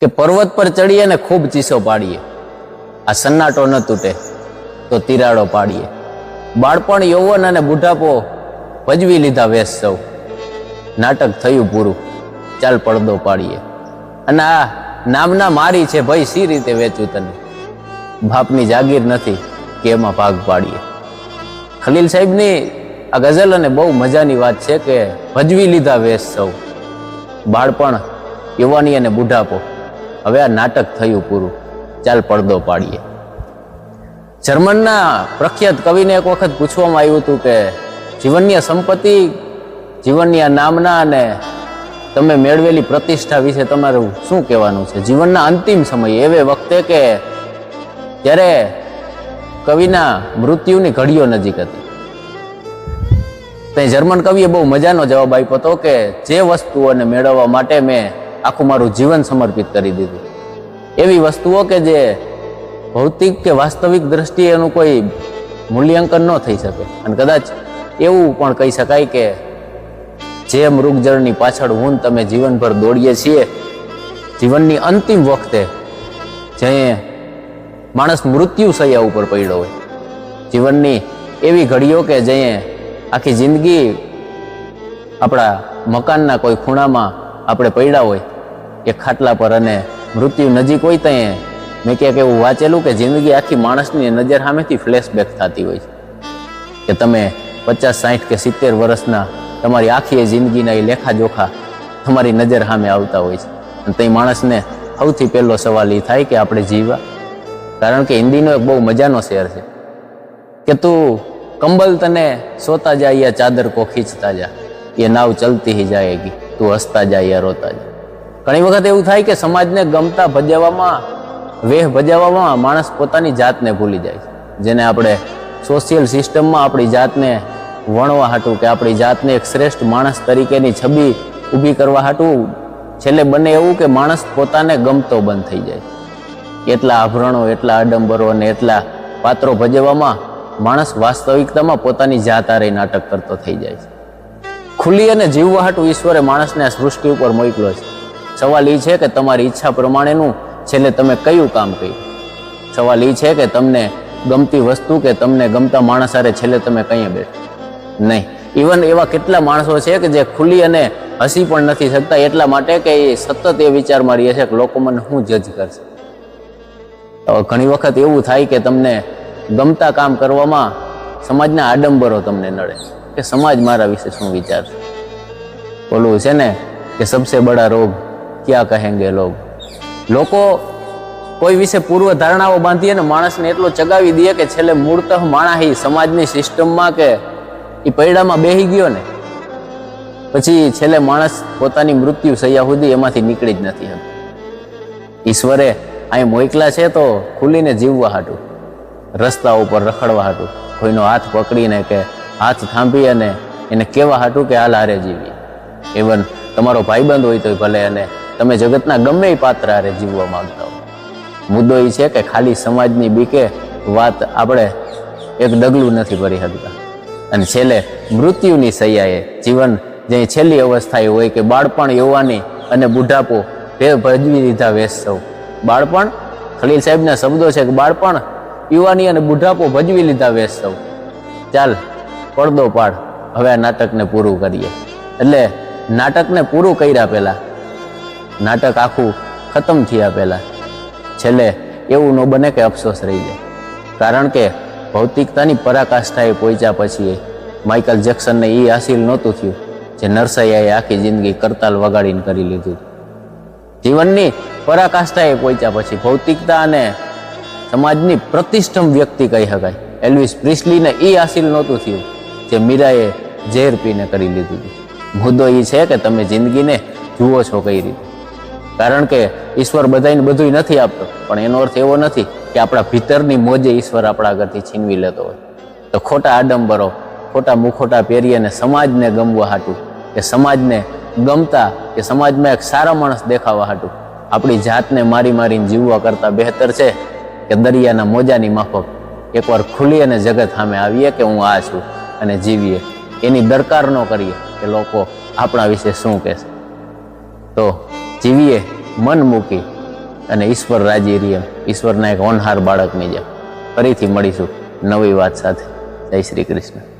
કે પર્વત પર ચડીએ ને ખૂબ ચીસો પાડીએ. આ સન્નાટો ન તૂટે, તો તિરાડો પાડીએ. બાળપણ યૌવન અને બુઢાપો ભજવી લીધા વેશ સૌ. નાટક થયું પૂરું, ચાલ પડદો પાડીએ. અને આ નામના મારી છે ભાઈ સી રીતે વેચું તને? બાપની જાગીર નથી કે એમાં ભાગ પાડીએ. ખલીલ સાહેબની આ ગઝલ અને બહુ મજાની વાત છે કે ભજવી લીધા વેશ સૌ. બાળપણ, યુવાની અને બુઢાપો. હવે આ નાટક થયું પૂરું. ચાલ પડદો પાડીએ. જર્મનના પ્રખ્યાત કવિને એક વખત પૂછવામાં આવ્યું હતું કે, જીવનની સંપત્તિ, જીવનની આ નામના અને તમે મેળવેલી પ્રતિષ્ઠા વિશે તમારું શું કહેવાનું છે? જીવનના અંતિમ સમયે. એવે વખતે કે, ત્યારે કવિના મૃત્યુની ઘડીઓ નજીક હતી. તે જર્મન કવિએ બહુ મજાનો જવાબ આપ્યો હતો કે, જે વસ્તુઓને મેળવવા માટે મેં આખું મારું જીવન સમર્પિત કરી દીધું. એવી વસ્તુઓ કે જે ભૌતિક કે વાસ્તવિક દ્રષ્ટિએ એનું કોઈ મૂલ્યાંકન ન થઈ શકે. અને કદાચ એવું પણ કહી શકાય કે જે મૃગજળની પાછળ હું તમે જીવનભર દોડીએ છીએ, જીવનની અંતિમ વખતે જે માણસ મૃત્યુ સૈયા ઉપર પડ્યો હોય, જીવનની એવી ઘડીઓ કે જે આખી જિંદગી આપણા મકાનના કોઈ ખૂણામાં આપણે પડ્યા હોય કે ખાટલા પર અને મૃત્યુ નજીક હોય ત્યાં મેં ક્યાંક એવું વાંચેલું કે જિંદગી આખી માણસની નજર સામેથી ફ્લેશબેક થતી હોય છે. કે તમે પચાસ સાઠ કે સિત્તેર વર્ષના તમારી આખી એ જિંદગીના એ લેખાજોખા તમારી નજર સામે આવતા હોય છે. અને તે માણસને સૌથી પહેલો સવાલ એ થાય કે આપણે જીવા કારણ કે હિન્દીનો એક બહુ મજાનો શેર છે. કે તું કંબલ તને સોતા જા યા ચાદર કો ખીંચતા જા? એ નાવ ચલતી હી જાએગી તું હસતા જા યા રોતા જા? ઘણી વખત એવું થાય કે સમાજને ગમતા ભજવવામાં, વેહ ભજવવામાં માણસ પોતાની જાતને ભૂલી જાય છે. જેને આપણે સોશિયલ સિસ્ટમમાં આપણી જાતને વણવા હાટું કે આપણી જાતને એક શ્રેષ્ઠ માણસ તરીકેની છબી ઊભી કરવા હાટું, છેલ્લે બને એવું કે માણસ પોતાને ગમતો બંધ થઈ જાય. એટલા આભરણો, એટલા આડંબરો અને એટલા પાત્રો ભજવવામાં માણસ વાસ્તવિકતામાં પોતાની જાત આરે નાટક કરતો થઈ જાય છે. ખુલ્લી અને જીવવા હાટું ઈશ્વરે માણસને આ સૃષ્ટિ ઉપર મોકલો છે. સવાલ એ છે કે તમારી ઈચ્છા પ્રમાણેનું છેલ્લે તમે કયું કામ કર્યું? સવાલ એ છે કે તમને ગમતી વસ્તુ કે તમને ગમતા માણસ હારે છેલ્લે તમે કંઈ બેઠો? નહીં. ઇવન એવા કેટલા માણસો છે કે જે ખુલ્લી અને હસી પણ નથી શકતા એટલા માટે કે એ સતત એ વિચારમાં રહે છે કે લોકો મને શું જજ કરશે? ઘણી વખત એવું થાય કે તમને ગમતા કામ કરવામાં સમાજના આડંબરો તમને નડે કે સમાજ મારા વિશે શું વિચારશે? બોલવું છે ને કે સબસે બડા રોગ ક્યાં કહેંગે લોગ? લોકો કોઈ વિશે પૂર્વ ધારણાઓ બાંધી અને માણસને એટલો ચગાવી દે કે છેલ્લે મૂળતઃ માણસ સમાજની સિસ્ટમમાં કે એ પૈડામાં બેહી ગયો ને? પછી છેલ્લે માણસ પોતાની મૃત્યુ સૈયા સુધી એમાંથી નીકળી જ નથી હતું ઈશ્વરે અહીં મોકલા છે તો ખુલીને જીવવા હાટું. રસ્તા ઉપર રખડવા હાટું. કોઈનો હાથ પકડીને કે હાથ થાંભી અને એને કહેવા હાટું કે હાલ હારે જીવીએ ઇવન તમારો ભાઈબંધ હોય તો ભલે અને તમે જગતના ગમે પાત્ર હારે જીવવા માંગતા હો. મુદ્દો એ છે કે ખાલી સમાજની બીકે વાત આપણે એક ડગલું નથી ભરી શકતા. અને છેલ્લે મૃત્યુની સૈયાએ જીવન જે છેલ્લી અવસ્થાએ હોય કે બાળપણ યુવાની અને બુઢાપો તે ભજવી લીધા વેશ સૌ બાળપણ? ખલીલ સાહેબના શબ્દો છે કે બાળપણ યુવાની અને બુઢાપો ભજવી લીધા વેશ સૌ ચાલ, પડદો પાડ. હવે આ નાટકને પૂરું કરીએ. એટલે નાટકને પૂરું કર્યા પહેલા નાટક આખું ખતમ થયા પહેલા. છેલ્લે એવું ન બને કે અફસોસ રહી જાય. કારણ કે ભૌતિકતાની પરાકાષ્ઠાએ પહોંચ્યા પછી માઇકલ જેક્સનને એ હાસિલ નહોતું થયું જે નરસૈયાએ આખી જિંદગી કરતાલ વગાડીને કરી લીધું. જીવનની પરાકાષ્ઠાએ પહોંચ્યા પછી ભૌતિકતા અને સમાજની પ્રતિષ્ઠમ વ્યક્તિ કહી શકાય. એલ્વિસ પ્રિસ્લીને એ હાસિલ નહોતું થયું જે મીરાએ ઝેર પીને કરી લીધું. મુદ્દો એ છે કે તમે જિંદગીને જુઓ છો કઈ રીતે. કારણ કે ઈશ્વર બધાને બધું નથી આપતો. પણ એનો અર્થ એવો નથી કે આપણા ભીતરની મોજે ઈશ્વર આપણા આગળથી છીનવી લેતો હોય. તો ખોટા આડંબરો, ખોટા મુખોટા પહેરી અને સમાજને ગમવા હાટું, કે સમાજને ગમતા, કે સમાજમાં એક સારા માણસ દેખાવા હાટું. આપણી જાતને મારી મારીને જીવવા કરતાં બહેતર છે કે દરિયાના મોજાની માફક. એકવાર ખુલી અને જગત સામે આવીએ કે હું આ છું અને જીવીએ. એની દરકાર ન કરીએ કે લોકો આપણા વિશે શું કહેશે. તો જીવીએ મન મૂકી અને ઈશ્વર રાજી રહે ઈશ્વરના એક હોનહાર બાળકની જેમ. ફરીથી મળીશું નવી વાત સાથે. જય શ્રી કૃષ્ણ.